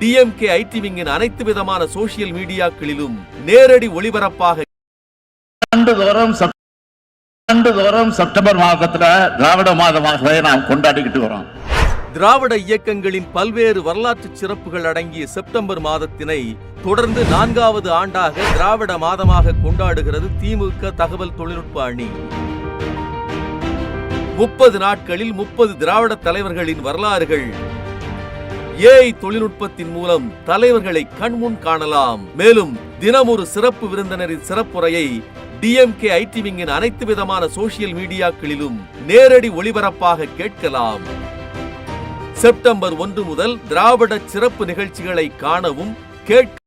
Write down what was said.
DMK ID விங்கின் அனைத்து விதமான சோசியல் மீடியாக்களிலும் நேரடி ஒளிபரப்பாக ஆண்டுதோறும் செப்டம்பர் மாதத்துல திராவிட மாதமாகவே நாம் கொண்டாடிக்கிட்டு வரோம். திராவிட இயக்கங்களின் பல்வேறு வரலாற்று சிறப்புகள் அடங்கிய செப்டம்பர் மாதத்தினை தொடர்ந்து நான்காவது ஆண்டாக திராவிட மாதமாக கொண்டாடுகிறது திமுக தகவல் தொழில்நுட்ப அணி. முப்பது நாட்களில் முப்பது திராவிட தலைவர்களின் வரலாறுகள் ஏஐ தொழில்நுட்பத்தின் மூலம் தலைவர்களை கண்முன் காணலாம். மேலும் தினம் ஒரு சிறப்பு விருந்தினரின் சிறப்புரையை டிஎம்கே ஐடி விங்கின் அனைத்து விதமான சோசியல் மீடியாக்களிலும் நேரடி ஒளிபரப்பாக கேட்கலாம். செப்டம்பர் ஒன்று முதல் திராவிட சிறப்பு நிகழ்ச்சிகளை காணவும் கேட்க